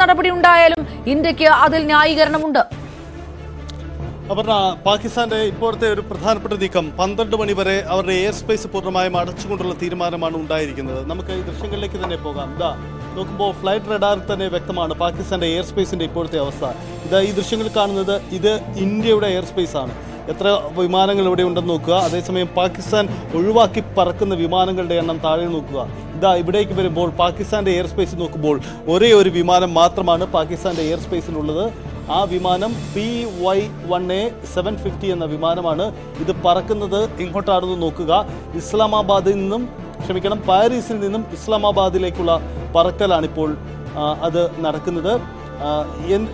നടപടി ഉണ്ടായാലും ഇന്ത്യയ്ക്ക് അതിൽ ന്യായീകരണമുണ്ട്. അപർണ പാകിസ്ഥാന്റെ ഇപ്പോഴത്തെ ഒരു പ്രധാനപ്പെട്ട നീക്കം പന്ത്രണ്ട് മണി വരെ അവരുടെ എയർ സ്പേസ് പൂർണമായും അടച്ചുകൊണ്ടുള്ള തീരുമാനമാണ് ഉണ്ടായിരിക്കുന്നത്. നമുക്ക് ഈ ദൃശ്യങ്ങളിലേക്ക് തന്നെ പോകാം. ഇതാ നോക്കുമ്പോൾ ഫ്ലൈറ്റ് റഡാറിൽ തന്നെ വ്യക്തമാണ് പാകിസ്ഥാന്റെ എയർ സ്പേസിന്റെ ഇപ്പോഴത്തെ അവസ്ഥ. ഇതാ ഈ ദൃശ്യങ്ങൾ കാണുന്നത് ഇത് ഇന്ത്യയുടെ എയർ സ്പേസ് ആണ്. എത്ര വിമാനങ്ങൾ ഇവിടെ ഉണ്ടെന്ന് നോക്കുക. അതേസമയം പാകിസ്ഥാൻ ഒഴിവാക്കി പറക്കുന്ന വിമാനങ്ങളുടെ എണ്ണം താഴെ നോക്കുക. ഇതാ ഇവിടേക്ക് വരുമ്പോൾ പാകിസ്ഥാന്റെ എയർ സ്പേസ് നോക്കുമ്പോൾ ഒരേ ഒരു വിമാനം മാത്രമാണ് പാകിസ്ഥാന്റെ എയർ സ്പേസിലുള്ളത് ആ വിമാനം P Y one A seven fifty എന്ന വിമാനമാണ്. ഇത് പറക്കുന്നത് ഇങ്ങോട്ടാണെന്ന് നോക്കുക. ഇസ്ലാമാബാദിൽ നിന്നും ക്ഷമിക്കണം പാരീസിൽ നിന്നും ഇസ്ലാമാബാദിലേക്കുള്ള പറക്കലാണിപ്പോൾ അത് നടക്കുന്നത്.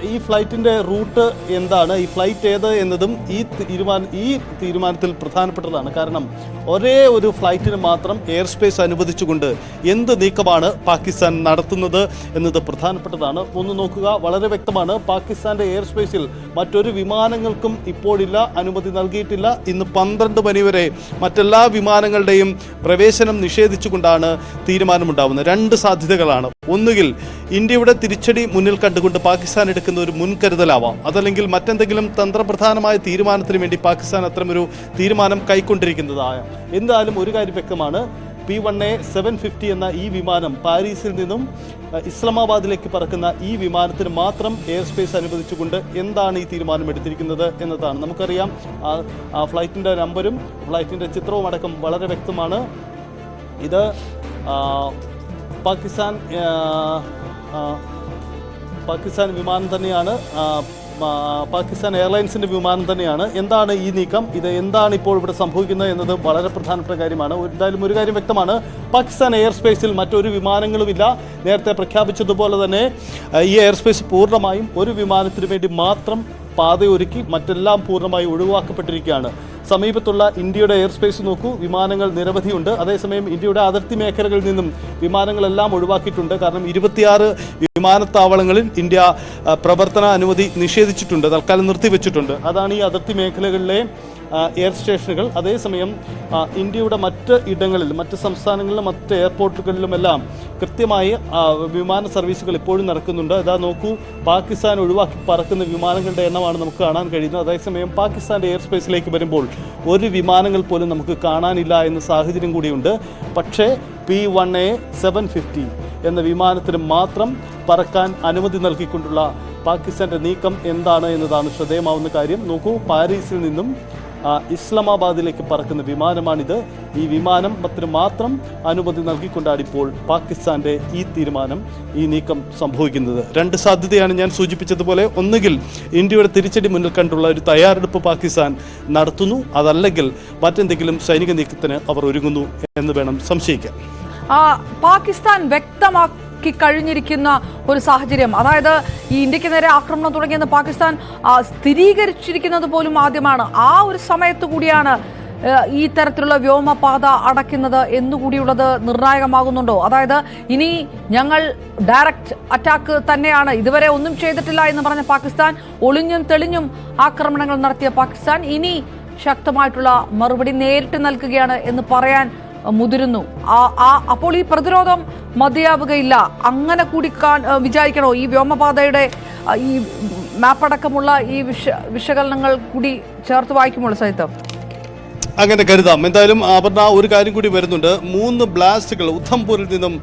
ഈ ഫ്ലൈറ്റിന്റെ റൂട്ട് എന്താണ്? ഈ ഫ്ലൈറ്റ് ഏത് എന്നതും ഈ തീരുമാന ഈ തീരുമാനത്തിൽ പ്രധാനപ്പെട്ടതാണ്. കാരണം ഒരേ ഒരു ഫ്ലൈറ്റിന് മാത്രം എയർ സ്പേസ് അനുവദിച്ചുകൊണ്ട് എന്ത് നീക്കമാണ് പാകിസ്ഥാൻ നടത്തുന്നത് എന്നത് പ്രധാനപ്പെട്ടതാണ്. ഒന്ന് നോക്കുക വളരെ വ്യക്തമാണ്. പാകിസ്ഥാന്റെ എയർ സ്പേസിൽ മറ്റൊരു വിമാനങ്ങൾക്കും ഇപ്പോഴില്ല അനുമതി നൽകിയിട്ടില്ല. ഇന്ന് പന്ത്രണ്ട് മണിവരെ മറ്റെല്ലാ വിമാനങ്ങളുടെയും പ്രവേശനം നിഷേധിച്ചുകൊണ്ടാണ് തീരുമാനമുണ്ടാവുന്നത്. രണ്ട് സാധ്യതകളാണ്. ഒന്നുകിൽ ഇന്ത്യയുടെ തിരിച്ചടി മുന്നിൽ കണ്ടുകൊണ്ട് പാകിസ്ഥാൻ എടുക്കുന്ന ഒരു മുൻകരുതലാവാം. അതല്ലെങ്കിൽ മറ്റെന്തെങ്കിലും തന്ത്രപ്രധാനമായ തീരുമാനത്തിന് വേണ്ടി പാകിസ്ഥാൻ അത്തരമൊരു തീരുമാനം കൈക്കൊണ്ടിരിക്കുന്നതായ. എന്തായാലും ഒരു കാര്യം വ്യക്തമാണ്. P one A seven fifty എന്ന ഈ വിമാനം പാരീസിൽ നിന്നും ഇസ്ലാമാബാദിലേക്ക് പറക്കുന്ന ഈ വിമാനത്തിന് മാത്രം എയർ സ്പേസ് അനുവദിച്ചുകൊണ്ട് എന്താണ് ഈ തീരുമാനം എടുത്തിരിക്കുന്നത് എന്നതാണ്. നമുക്കറിയാം ആ ഫ്ലൈറ്റിന്റെ നമ്പരും ഫ്ലൈറ്റിന്റെ ചിത്രവും അടക്കം വളരെ വ്യക്തമാണ്. ഇത് പാകിസ്ഥാൻ പാകിസ്ഥാൻ വിമാനം തന്നെയാണ് പാകിസ്ഥാൻ എയർലൈൻസിന്റെ വിമാനം തന്നെയാണ്. എന്താണ് ഈ നീക്കം? ഇത് എന്താണ് ഇപ്പോൾ ഇവിടെ സംഭവിക്കുന്നത് എന്നത് വളരെ പ്രധാനപ്പെട്ട കാര്യമാണ്. എന്തായാലും ഒരു കാര്യം വ്യക്തമാണ്. പാകിസ്ഥാൻ എയർ സ്പേസിൽ മറ്റൊരു വിമാനങ്ങളുമില്ല. നേരത്തെ പ്രഖ്യാപിച്ചതുപോലെ തന്നെ ഈ എയർ സ്പേസ് പൂർണമായും ഒരു വിമാനത്തിന് വേണ്ടി മാത്രം പാതയൊരുക്കി മറ്റെല്ലാം പൂർണമായി ഒഴിവാക്കപ്പെട്ടിരിക്കുകയാണ്. സമീപത്തുള്ള ഇന്ത്യയുടെ എയർ സ്പേസ് നോക്കൂ. വിമാനങ്ങൾ നിരവധിയുണ്ട്. അതേസമയം ഇന്ത്യയുടെ അതിർത്തി മേഖലകളിൽ നിന്നും വിമാനങ്ങളെല്ലാം ഒഴിവാക്കിയിട്ടുണ്ട്. കാരണം ഇരുപത്തിയാറ് വിമാനത്താവളങ്ങളിൽ ഇന്ത്യ പ്രവർത്തന അനുമതി നിഷേധിച്ചിട്ടുണ്ട്. തൽക്കാലം നിർത്തിവെച്ചിട്ടുണ്ട്. അതാണ് ഈ അതിർത്തി മേഖലകളിലെ എയർ സ്റ്റേഷനുകൾ അതേസമയം ഇന്ത്യയുടെ മറ്റ് ഇടങ്ങളിൽ മറ്റ് സംസ്ഥാനങ്ങളിലും മറ്റ് എയർപോർട്ടുകളിലുമെല്ലാം കൃത്യമായി വിമാന സർവീസുകൾ ഇപ്പോഴും നടക്കുന്നുണ്ട്. ഇതാ നോക്കൂ പാകിസ്ഥാൻ ഒഴിവാക്കി പറക്കുന്ന വിമാനങ്ങളുടെ എണ്ണമാണ് നമുക്ക് കാണാൻ കഴിയുന്നത്. അതേസമയം പാകിസ്ഥാന്റെ എയർ സ്പേസിലേക്ക് വരുമ്പോൾ ഒരു വിമാനങ്ങൾ പോലും നമുക്ക് കാണാനില്ല എന്ന സാഹചര്യം കൂടിയുണ്ട്. പക്ഷേ P one A seven fifty എന്ന വിമാനത്തിന് മാത്രം പറക്കാൻ അനുമതി നൽകിക്കൊണ്ടുള്ള പാകിസ്ഥാന്റെ നീക്കം എന്താണ് എന്നതാണ് ശ്രദ്ധേയമാവുന്ന കാര്യം. നോക്കൂ പാരീസിൽ നിന്നും ഇസ്ലാമാബാദിലേക്ക് പറക്കുന്ന വിമാനമാണിത്. ഈ വിമാനം വിമാനത്തിന് മാത്രം അനുമതി നൽകിക്കൊണ്ടാണ് ഇപ്പോൾ പാകിസ്ഥാന്റെ ഈ തീരുമാനം ഈ നീക്കം സംഭവിക്കുന്നത്. രണ്ട് സാധ്യതയാണ് ഞാൻ സൂചിപ്പിച്ചതുപോലെ. ഒന്നുകിൽ ഇന്ത്യയുടെ തിരിച്ചടി മുന്നിൽ കണ്ടുള്ള ഒരു തയ്യാറെടുപ്പ് പാകിസ്ഥാൻ നടത്തുന്നു. അതല്ലെങ്കിൽ മറ്റെന്തെങ്കിലും സൈനിക നീക്കത്തിന് അവർ ഒരുങ്ങുന്നു എന്ന് വേണം സംശയിക്കാൻ. പാകിസ്ഥാൻ വ്യക്തമാക്കി കഴിഞ്ഞിരിക്കുന്ന ഒരു സാഹചര്യം. അതായത് ഈ ഇന്ത്യയ്ക്ക് നേരെ ആക്രമണം തുടങ്ങിയെന്ന് പാകിസ്ഥാൻ സ്ഥിരീകരിച്ചിരിക്കുന്നത് പോലും ആദ്യമാണ്. ആ ഒരു സമയത്ത് കൂടിയാണ് ഈ തരത്തിലുള്ള വ്യോമപാത അടയ്ക്കുന്നത് എന്നുകൂടിയുള്ളത് നിർണായകമാകുന്നുണ്ടോ? അതായത് ഇനി ഞങ്ങൾ ഡയറക്റ്റ് അറ്റാക്ക് തന്നെയാണ്. ഇതുവരെ ഒന്നും ചെയ്തിട്ടില്ല എന്ന് പറഞ്ഞ പാകിസ്ഥാൻ ഒളിഞ്ഞും തെളിഞ്ഞും ആക്രമണങ്ങൾ നടത്തിയ പാകിസ്ഥാൻ ഇനി ശക്തമായിട്ടുള്ള മറുപടി നേരിട്ട് നൽകുകയാണ് എന്ന് പറയാൻ മുതിരുന്നു. അപ്പോൾ ഈ പ്രതിരോധം മതിയാവുകയില്ല. അങ്ങനെ കൂടി വിചാരിക്കണോ? ഈ വ്യോമപാതയുടെ ഈ മാപ്പടക്കമുള്ള ഈ വിശ വിശകലനങ്ങൾ കൂടി ചേർത്ത് വായിക്കുമ്പോൾ സഹിതം അങ്ങനെ കരുതാം. എന്തായാലും അപർണ ഒരു കാര്യം കൂടി വരുന്നുണ്ട്. മൂന്ന് ബ്ലാസ്റ്റുകൾ ഉദ്ധംപൂരിൽ നിന്നും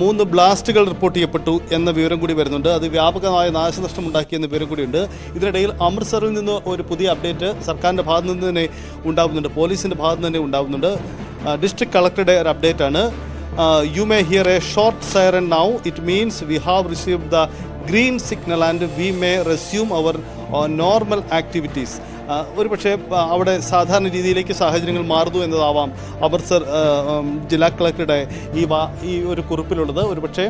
മൂന്ന് ബ്ലാസ്റ്റുകൾ റിപ്പോർട്ട് ചെയ്യപ്പെട്ടു എന്ന വിവരം കൂടി വരുന്നുണ്ട്. അത് വ്യാപകമായ നാശനഷ്ടം ഉണ്ടാക്കിയെന്ന വിവരം കൂടിയുണ്ട്. ഇതിനിടയിൽ അമൃത്സറിൽ നിന്ന് ഒരു പുതിയ അപ്ഡേറ്റ് സർക്കാരിന്റെ ഭാഗത്തു നിന്ന് തന്നെ ഉണ്ടാകുന്നുണ്ട് പോലീസിന്റെ ഭാഗത്തുനിന്ന് തന്നെ ഉണ്ടാകുന്നുണ്ട് ഡിസ്ട്രിക്ട് കളക്ടറുടെ ഒരു അപ്ഡേറ്റ് ആണ്. You may hear a short siren now it means we have receive the green signal and we may resume our normal activities ഒരു പക്ഷേ അവിടെ സാധാരണ രീതിയിലേക്ക് സാഹചര്യങ്ങൾ മാറുന്നു എന്നതാവാം. അവർ സർ ജില്ലാ കളക്ടറുടെ ഈ വാ ഈ ഒരു കുറിപ്പിലുള്ളത്. ഒരു പക്ഷേ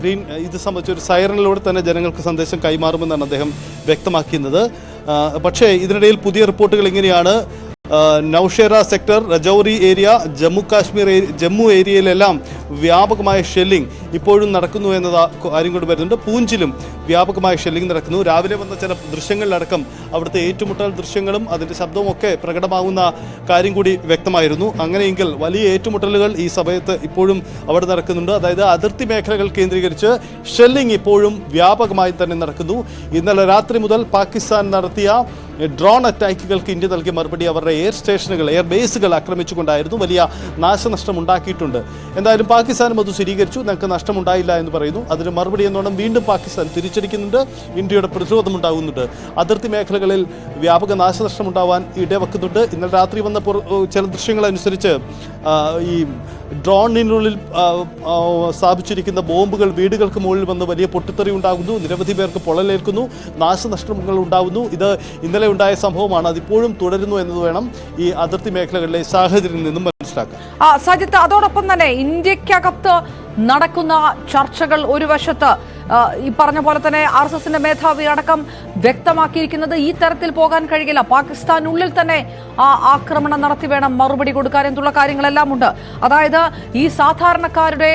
ഗ്രീൻ ഇത് സംബന്ധിച്ച് ഒരു സൈറനിലൂടെ തന്നെ ജനങ്ങൾക്ക് സന്ദേശം കൈമാറുമെന്നാണ് അദ്ദേഹം വ്യക്തമാക്കുന്നത് പക്ഷേ ഇതിനിടയിൽ പുതിയ റിപ്പോർട്ടുകൾ ഇങ്ങനെയാണ്. ആ, നൌഷേര സെക്ടർ രജൌരി ഏരിയ ജമ്മു കാശ്മീർ ജമ്മു ഏരിയയിലെല്ലാം വ്യാപകമായ ഷെല്ലിംഗ് ഇപ്പോഴും നടക്കുന്നു എന്നത് കാര്യം കൊണ്ട് വരുന്നുണ്ട്. പൂഞ്ചിലും വ്യാപകമായ ഷെല്ലിംഗ് നടക്കുന്നു. രാവിലെ വന്ന ചില ദൃശ്യങ്ങളിലടക്കം അവിടുത്തെ ഏറ്റുമുട്ടൽ ദൃശ്യങ്ങളും അതിന്റെ ശബ്ദവും ഒക്കെ പ്രകടമാകുന്ന കാര്യം കൂടി വ്യക്തമായിരുന്നു. അങ്ങനെയെങ്കിൽ വലിയ ഏറ്റുമുട്ടലുകൾ ഈ സമയത്ത് ഇപ്പോഴും അവിടെ നടക്കുന്നുണ്ട്. അതായത് അതിർത്തി മേഖലകൾ കേന്ദ്രീകരിച്ച് ഷെല്ലിംഗ് ഇപ്പോഴും വ്യാപകമായി തന്നെ നടക്കുന്നു. ഇന്നലെ രാത്രി മുതൽ പാകിസ്ഥാൻ നടത്തിയ ഡ്രോൺ അറ്റാക്കുകൾക്ക് ഇന്ത്യ നൽകിയ മറുപടി അവരുടെ എയർ സ്റ്റേഷനുകൾ എയർ ബേസുകൾ ആക്രമിച്ചുകൊണ്ടായിരുന്നു വലിയ നാശനഷ്ടം ഉണ്ടാക്കിയിട്ടുണ്ട് എന്തായാലും പാകിസ്ഥാനും അത് സ്ഥിരീകരിച്ചു. ഞങ്ങൾക്ക് നഷ്ടമുണ്ടായില്ല എന്ന് പറയുന്നു. അതിന് മറുപടി എന്നോണം വീണ്ടും പാകിസ്ഥാൻ തിരിച്ചടിക്കുന്നുണ്ട്. ഇന്ത്യയുടെ പ്രതിരോധം ഉണ്ടാകുന്നുണ്ട് അതിർത്തി മേഖലകളിൽ വ്യാപക നാശനഷ്ടം ഉണ്ടാവാൻ ഇടവെക്കുന്നുണ്ട്. ഇന്നലെ രാത്രി വന്ന ചില ദൃശ്യങ്ങൾ അനുസരിച്ച് ഈ ഡ്രോണിനുള്ളിൽ സ്ഥാപിച്ചിരിക്കുന്ന ബോംബുകൾ വീടുകൾക്ക് മുകളിൽ വന്ന് വലിയ പൊട്ടിത്തെറി ഉണ്ടാകുന്നു. നിരവധി പേർക്ക് പൊള്ളലേൽക്കുന്നു. നാശനഷ്ടങ്ങൾ ഉണ്ടാകുന്നു. ഇത് ഇന്നലെ ഉണ്ടായ സംഭവമാണ് അതിപ്പോഴും തുടരുന്നു എന്നത് വേണം ഈ അതിർത്തി മേഖലകളിലെ സാഹചര്യം നിന്നും മനസ്സിലാക്കാൻ. ആ സജിത്ത് അതോടൊപ്പം തന്നെ ഇന്ത്യക്കകത്ത് നടക്കുന്ന ചർച്ചകൾ ഒരു വശത്ത് ഈ പറഞ്ഞ പോലെ തന്നെ ആർ എസ് എസിന്റെ മേധാവി അടക്കം വ്യക്തമാക്കിയിരിക്കുന്നത് ഈ തരത്തിൽ പോകാൻ കഴിയില്ല. പാകിസ്ഥാനുള്ളിൽ തന്നെ ആ ആക്രമണം നടത്തി വേണം മറുപടി കൊടുക്കാൻ എന്നുള്ള കാര്യങ്ങളെല്ലാം ഉണ്ട്. അതായത് ഈ സാധാരണക്കാരുടെ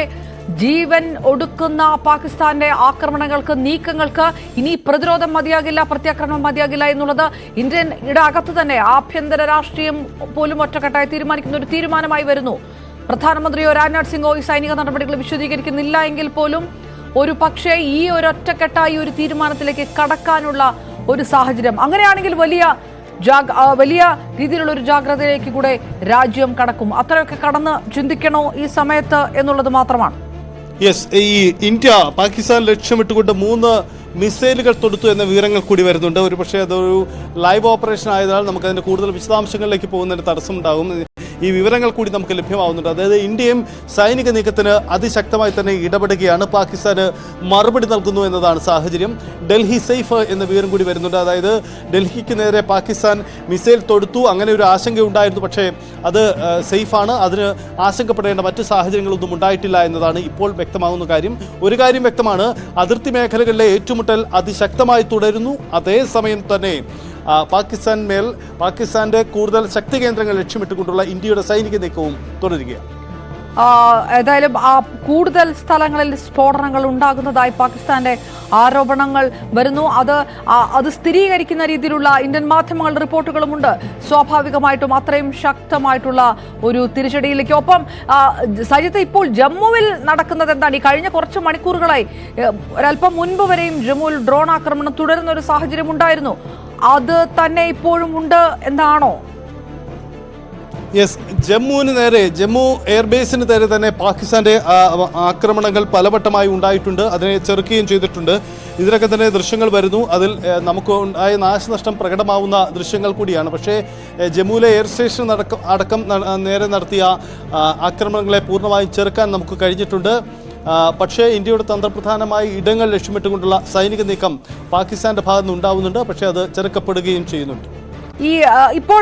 ജീവൻ ഒടുക്കുന്ന പാകിസ്ഥാന്റെ ആക്രമണങ്ങൾക്ക് നീക്കങ്ങൾക്ക് ഇനി പ്രതിരോധം മതിയാകില്ല പ്രത്യാക്രമണം മതിയാകില്ല എന്നുള്ളത് ഇന്ത്യൻ ഇടകത്ത് തന്നെ ആഭ്യന്തര രാഷ്ട്രീയം പോലും ഒറ്റക്കെട്ടായി തീരുമാനിക്കുന്ന ഒരു തീരുമാനമായി വരുന്നു. പ്രധാനമന്ത്രിയോ രാജ്നാഥ് സിംഗോ ഈ സൈനിക നടപടികൾ വിശദീകരിക്കുന്നില്ല എങ്കിൽ പോലും ഒരു പക്ഷേ ഈ ഒരു ഒറ്റക്കെട്ടായി ഒരു തീരുമാനത്തിലേക്ക് കടക്കാനുള്ള ഒരു സാഹചര്യം. അങ്ങനെയാണെങ്കിൽ വലിയ വലിയ രീതിയിലുള്ള ഒരു ജാഗ്രതയിലേക്ക് കൂടെ രാജ്യം കടക്കും. അത്രയൊക്കെ കടന്ന് ചിന്തിക്കണോ ഈ സമയത്ത് എന്നുള്ളത് മാത്രമാണ്. യെസ് ഈ ഇന്ത്യ പാകിസ്ഥാൻ ലക്ഷ്യമിട്ടുകൊണ്ട് മൂന്ന് മിസൈലുകൾ തൊടുത്തു എന്ന വിവരങ്ങൾ കൂടി വരുന്നുണ്ട്. ഒരു പക്ഷേ അതൊരു ലൈവ് ഓപ്പറേഷൻ ആയതിനാൽ നമുക്ക് അതിന്റെ കൂടുതൽ വിശദാംശങ്ങളിലേക്ക് പോകുന്നതിന് തടസ്സമുണ്ടാകും ഈ വിവരങ്ങൾ കൂടി നമുക്ക് ലഭ്യമാവുന്നുണ്ട്. അതായത് ഇന്ത്യയും സൈനിക നീക്കത്തിന് അതിശക്തമായി തന്നെ ഇടപെടുകയാണ്. പാകിസ്ഥാന് മറുപടി നൽകുന്നു എന്നതാണ് സാഹചര്യം. ഡൽഹി സേഫ് എന്ന വിവരം കൂടി വരുന്നുണ്ട്. അതായത് ഡൽഹിക്ക് നേരെ പാകിസ്ഥാൻ മിസൈൽ തൊടുത്തു. അങ്ങനെ ഒരു ആശങ്ക ഉണ്ടായിരുന്നു. പക്ഷേ അത് സേഫാണ്. അതിന് ആശങ്കപ്പെടേണ്ട മറ്റ് സാഹചര്യങ്ങളൊന്നും ഉണ്ടായിട്ടില്ല എന്നതാണ് ഇപ്പോൾ വ്യക്തമാകുന്ന കാര്യം. ഒരു കാര്യം വ്യക്തമാണ്. അതിർത്തി മേഖലകളിലെ ഏറ്റുമുട്ടൽ അതിശക്തമായി തുടരുന്നു. അതേസമയം തന്നെ പാകിസ്ഥാൻ മേൽ പാകിസ്ഥാന്റെ കൂടുതൽ ശക്തി കേന്ദ്രങ്ങൾ ലക്ഷ്യമിട്ടുകൊണ്ടുള്ള ഇന്ത്യയുടെ സൈനിക നീക്കവും തുടരുകയാണ്. ഏതായാലും ആ കൂടുതൽ സ്ഥലങ്ങളിൽ സ്ഫോടനങ്ങൾ ഉണ്ടാകുന്നതായി പാകിസ്ഥാന്റെ ആരോപണങ്ങൾ വരുന്നു. അത് അത് സ്ഥിരീകരിക്കുന്ന രീതിയിലുള്ള ഇന്ത്യൻ മാധ്യമങ്ങളുടെ റിപ്പോർട്ടുകളുമുണ്ട്. സ്വാഭാവികമായിട്ടും അത്രയും ശക്തമായിട്ടുള്ള ഒരു തിരിച്ചടിയിലേക്ക്. ഒപ്പം സജിത്ത് ഇപ്പോൾ ജമ്മുവിൽ നടക്കുന്നത് എന്താണ്? ഈ കഴിഞ്ഞ കുറച്ച് മണിക്കൂറുകളായി ഒരല്പം മുൻപ് വരെയും ജമ്മുവിൽ ഡ്രോൺ ആക്രമണം തുടരുന്ന ഒരു സാഹചര്യം ഉണ്ടായിരുന്നു അത് തന്നെ ഇപ്പോഴും ഉണ്ട് എന്നാണോ യെസ് ജമ്മുവിന് നേരെ ജമ്മു എയർബേസിന് നേരെ തന്നെ പാകിസ്ഥാന്റെ ആക്രമണങ്ങൾ പലവട്ടമായി ഉണ്ടായിട്ടുണ്ട്. അതിനെ ചെറുക്കുകയും ചെയ്തിട്ടുണ്ട്. ഇതിനൊക്കെ തന്നെ ദൃശ്യങ്ങൾ വരുന്നു. അതിൽ നമുക്ക് ഉണ്ടായ നാശനഷ്ടം പ്രകടമാവുന്ന ദൃശ്യങ്ങൾ കൂടിയാണ്. പക്ഷേ ജമ്മുവിലെ എയർ സ്റ്റേഷൻ അടക്കം അടക്കം നേരെ നടത്തിയ ആക്രമണങ്ങളെ പൂർണമായും ചെറുക്കാൻ നമുക്ക് കഴിഞ്ഞിട്ടുണ്ട്. പക്ഷേ ഇന്ത്യയുടെ തന്ത്രപ്രധാനമായ ഇടങ്ങൾ ലക്ഷ്യമിട്ടുകൊണ്ടുള്ള സൈനിക നീക്കം പാകിസ്ഥാന്റെ ഭാഗത്തുനിന്ന് ഉണ്ടാവുന്നുണ്ട് പക്ഷേ അത് ചെറുക്കപ്പെടുകയും ചെയ്യുന്നുണ്ട്. ഈ ഇപ്പോൾ